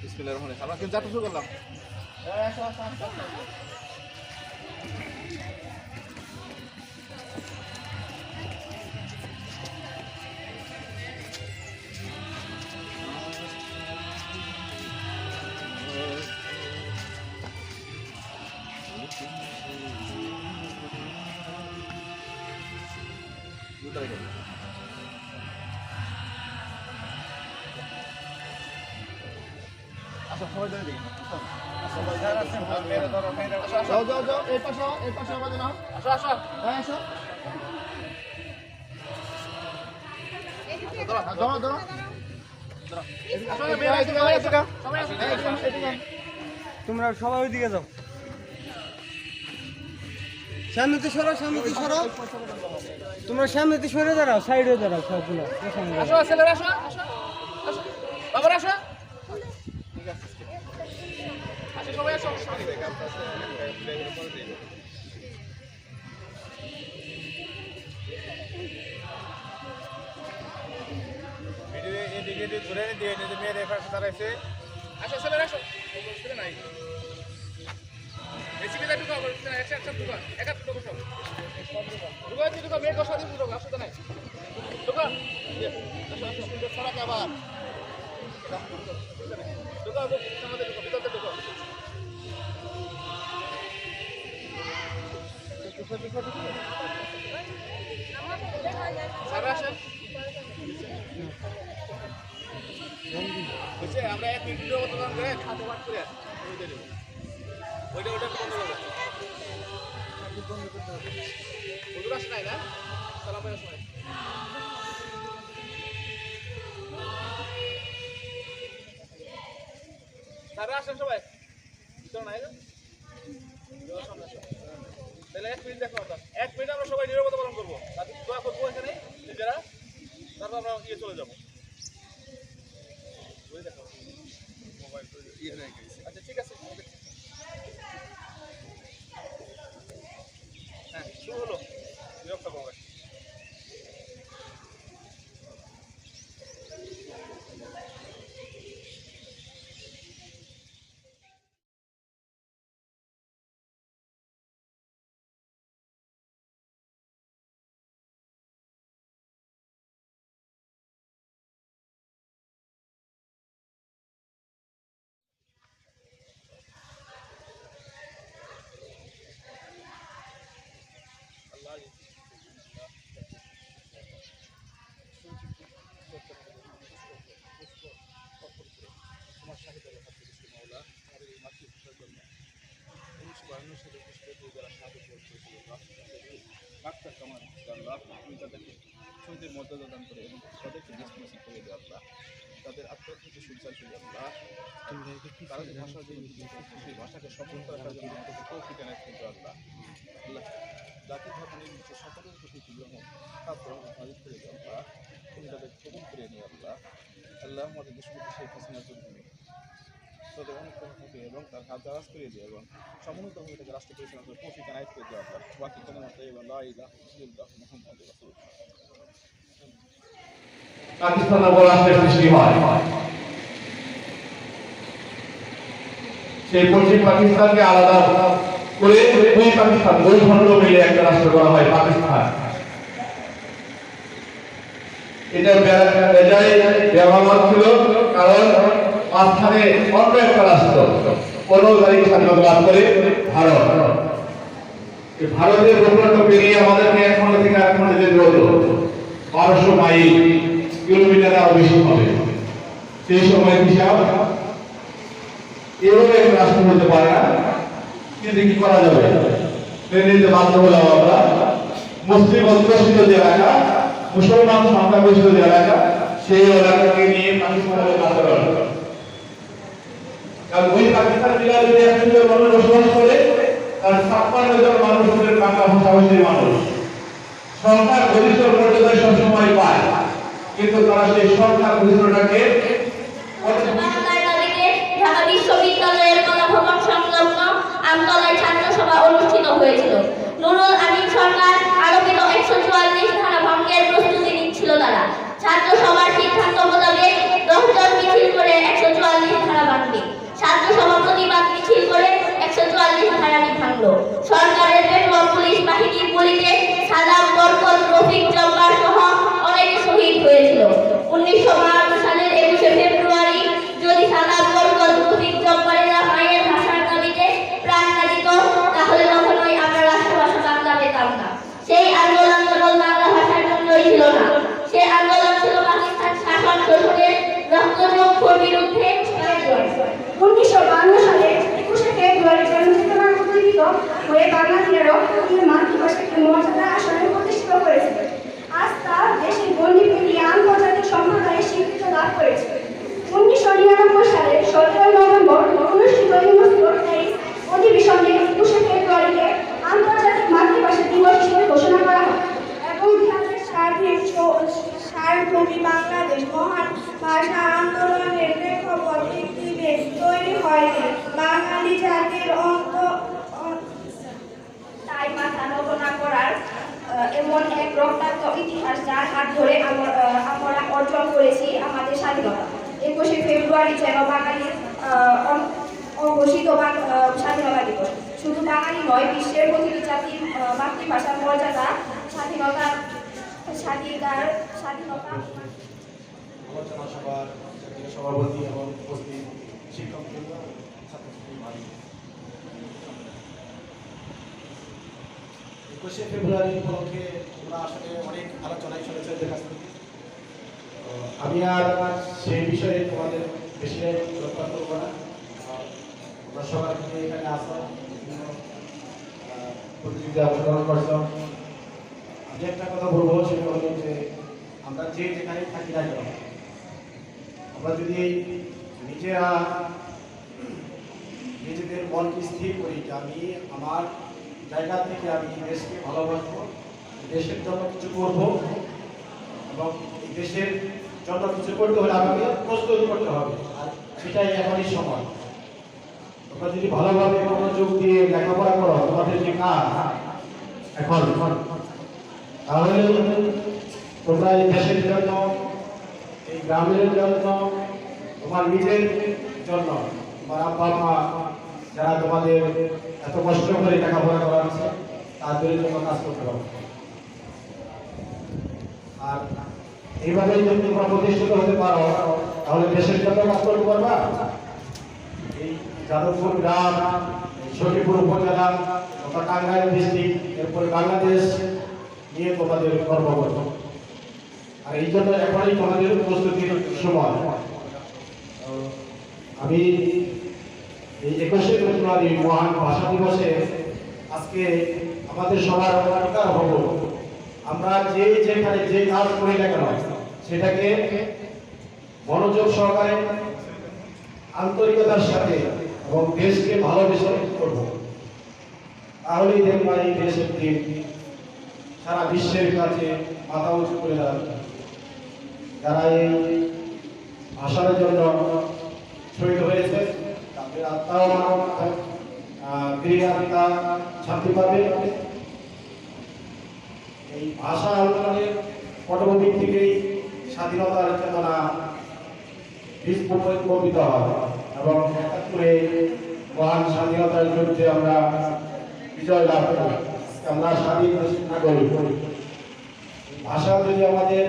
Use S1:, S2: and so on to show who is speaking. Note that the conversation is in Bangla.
S1: বিসমিল্লাহির রহমানির রহিম। আমরা কিন্তু যাত্রা শুরু করলাম যাও যাও যাও এই পাশে আও, এই পাশে আমাদের নাও আসো আসো। হ্যাঁ আসো। ধরো ধরো
S2: তোমরা সবাই ওইদিকে যাও। সামনেতে সরো সামনেতে সরো। তোমরা সামনেতে সরে দাঁড়াও সাইডে দাঁড়াও সবগুলো।
S1: আসো ছেলেরা আসো। আসো আসো। বাবার আসো আসো সবাই আসো আসো ছেলেরা আসো ছেলে নাই বেশি ঢুকাও। করতে না একসাথে ঢুকা একা ঢুকো সব ঢুকা তুই ঢুকা মেয়ের কথা দিয়ে ঢুকা আসো নাই ঢুকা আসো আসো সরাকে আবার ঢুকা আমাদের ঢুকা ভিতরে ঢুকা আমরা এক দাম করে খাতে বাদ করে ওইটা ওইটা বন্ধ করবে হুজুর আসে নাই না সালাম ভাই আসে তারা আসেন সবাই নাই না। তাহলে এক মিনিট দেখো আমরা। এক মিনিট আমরা সবাই নিরবতা পালন করব। তাদের দোয়া করব এখানে? নিজেরা। তারপর আমরা ইয়ে চলে যাব। আচ্ছা ঠিক আছে হ্যাঁ শুরু হলো বিরক্ত কমবে আল্লাহ তোমার সাহিত্য লেখা করেছি মাওলা আমাদের এই মাতৃভাষার জন্য উনিশশো বাহান্ন সালে খ্রিস্টপূর্বে যারা সাহায্য করেছিল ডাক্তার কামাল আল্লাহ তুমি তাদেরকে শহীদের মর্যাদা দান করে এবং তাদেরকে ডিসমিশন করে দেওয়া আল্লাহ তাদের আত্মহত্যা সুবিচার করে আল্লাহ তারা যে ভাষা যে সেই ভাষাকে সফল করার জন্য তৌফিক এনায়েত কিন্তু আল্লাহ আল্লাহ জাতির ধর্ম নির্মিত সকলের প্রতি গ্রহণ তার গ্রহণ হাজির করে দেওয়া আল্লাহ। তুমি তাদের কবুল করে নিয়ে আল্লাহ। আল্লাহ আমাদের দুষ্কৃতি শেখ হাসিনার জন্য তাদের অনুগ্রহ থাকে এবং তার হাত দারাজ করে দিয়ে এবং সমন্বিতভাবে তাকে রাষ্ট্র পরিচালনা করে তৌফিক এনায়েত করে দেওয়া আল্লাহ। বাকি কোনো মতো এবং লা ইলাহা ইল্লাল্লাহ মুহাম্মাদুর রাসূলুল্লাহ।
S3: পাকিস্তানে বলার সৃষ্টি হয়। সেই পশ্চিম পাকিস্তানকে আলাদা করে দুই পাকিস্তান, দুই খণ্ড মিলে একটা রাষ্ট্র করা হয়, পাকিস্তান। এটা ব্যবহার ছিল, কারণ অন্য একটা রাষ্ট্র স্বাধীনতা লাভ করে, ভারত। ভারতের রূপরেখা পেরিয়ে আমাদেরকে এক থেকে এক বারোশো মাইল। কিলোমিটার আরও বেশি হবে। সেই সময় হিসাব এভাবে রাষ্ট্র হতে পারে না। কিন্তু কি করা যাবে? মেনে নিতে বাধ্য হলাম আমরা। মুসলিম অধ্যুষিত যে এলাকা, মুসলমান সংখ্যাগরিষ্ঠ যে এলাকা, সেই এলাকাকে নিয়ে পাকিস্তানের আন্দোলন। কারণ ওই পাকিস্তান জেলায় যদি একশো জন মানুষ বসবাস করে, তার ছাপ্পান্ন জন মানুষ হলেন বাংলা ভাষাভাষীর মানুষ। সরকার গরিষ্ঠ মর্যাদায় সবসময় পায়। কিন্তু তারা সেই
S4: সংখ্যা ঘোষণাটাকে ঢাকা বিশ্ববিদ্যালয়ের কলা ভবন সংলগ্ন আমতলায় ছাত্র সভা অনুষ্ঠিত হয়েছিল। নুরুল আমিন সরকার আরোপিত একশো চুয়াল্লিশ ধারা ভঙ্গের প্রস্তুতি নিচ্ছিল তারা ছাত্র চুয়াল্লিশ ধারাটি ভাঙলো সরকারের পেট্রোল পুলিশ বাহিনীর গুলিতে সাদাম বরকত রফিক জব্বার সহ অনেকে শহীদ হয়েছিল উনিশশো বাহান্ন সালের একুশে ফেব্রুয়ারি যদি সাদাম বরকত রফিক জব্বারেরা মায়ের ভাষার দাবিতে প্রাণ না দিত তাহলে কখনোই আমরা রাষ্ট্রভাষা বাংলা পেতাম না সেই আন্দোলন কেবল বাংলা ভাষার জন্যই ছিল না সে আন্দোলন ছিল পাকিস্তান শাসন শোষণের রক্তচক্ষুর বিরুদ্ধে
S5: উনিশশো বান্ন সালে একুশে ফেব্রুয়ারি জন্মচেতনা উদ্দীপিত হয়ে বাঙালিরাও তাদের মাতৃভাষাকে মর্যাদা আসনে প্রতিষ্ঠিত করেছিল। আজ তা দেশের গণ্ডি পেরিয়ে আন্তর্জাতিক সম্প্রদায়ের স্বীকৃতি লাভ করেছে। উনিশশো নিরানব্বই সালের সতেরোই নভেম্বর অনুষ্ঠিত ইউনেস্কোর প্যারিস অধিবেশনে একুশে ফেব্রুয়ারিকে আন্তর্জাতিক মাতৃভাষা দিবস হিসেবে ঘোষণা করা হয়। এবং ইতিহাসের
S6: স্বাধীন সার্বভৌমী বাংলাদেশ মহান ভাষা আন্দোলনের প্রেক্ষাপট পৃথিবীতে তৈরি হয়নি বাঙালি জাতির অন্ত অ-
S5: তাই মাথা নত না করার আহ, এমন এক রক্তাক্ত ইতিহাস যার হাত ধরে আমরা অর্জন করেছি আমাদের স্বাধীনতা। একুশে ফেব্রুয়ারি যেন বাঙালির অঘোষিত স্বাধীনতা দিবস। শুধু বাঙালি নয়, বিশ্বের প্রতিটি জাতির মাতৃভাষার মর্যাদা, স্বাধীনতা স্বাধীনতার স্বাধীনতা।
S7: সভাপতি এবং উপস্থিত শিক্ষক ছাত্রছাত্রী একুশে ফেব্রুয়ারি উপলক্ষে তোমরা আসলে অনেক আলোচনায় শুনেছে থেকে। আমি আর সেই বিষয়ে তোমাদের বেশি লক্ষ্য করব না। আহ, তোমরা সবার এখানে আসো বিভিন্ন আহ, প্রতিযোগিতা অংশগ্রহণ করছ। আমি একটা কথা বলব সেটা হলো যে আমরা যে যেখানে থাকি না কেন আমরা যদি নিজেরা নিজেদের মনকে স্থির করি যে আমি আমার জায়গা থেকে আমি দেশকে ভালোবাসবো দেশের জন্য কিছু করব এবং দেশের জন্য কিছু করতে হলে আমাকে প্রস্তুত করতে হবে। আর সেটাই এখনই সময়। তোমরা যদি ভালোভাবে মনোযোগ দিয়ে লেখাপড়া করো, তোমাদের যে কাজ, এখন, তাহলে তোমরা এই দেশের জন্য, এই গ্রামের জন্য, তোমার নিজের জন্য, তোমার আব্বা মা যারা তোমাদের এত কষ্ট করে লেখাপড়া করাচ্ছে তাদের জন্য কাজ করতে পারো আর এইভাবে যদি তোমরা প্রতিষ্ঠিত হতে পারো, তাহলে দেশের জন্য কাজ করতে পারবা। এই যাদবপুর গ্রাম সখীপুর উপজেলা, তথা টাঙ্গাইল ডিস্ট্রিক্ট এরপরে বাংলাদেশ নিয়ে তোমাদের গর্ব করব আর এই জন্য এখনই তোমাদের প্রস্তুতির সময়। আমি এই একুশে ফেব্রুয়ারি মহান ভাষা দিবসে আজকে আমাদের সবার অধিকার হব আমরা যে যেখানে যে কাজ করি না কেন, সেটাকে মনোযোগ সহকারে, আন্তরিকতার সাথে এবং দেশকে ভালোবেসে করব। তাহলেই দেখবা এই দেশের দিন সারা বিশ্বের কাছে মাথা উঁচু করে যারা এই ভাষার জন্য শহীদ হয়েছে তাদের আত্মাও আত্মা পাবে এই ভাষা আন্দোলনের পটভূমি থেকেই স্বাধীনতার চেতনা বিস্ফোরিত হয় এবং একাত্তরে মহান স্বাধীনতার যুদ্ধে আমরা বিজয় লাভ করি আমরা স্বাধীন নাগরিক। ভাষা যদি আমাদের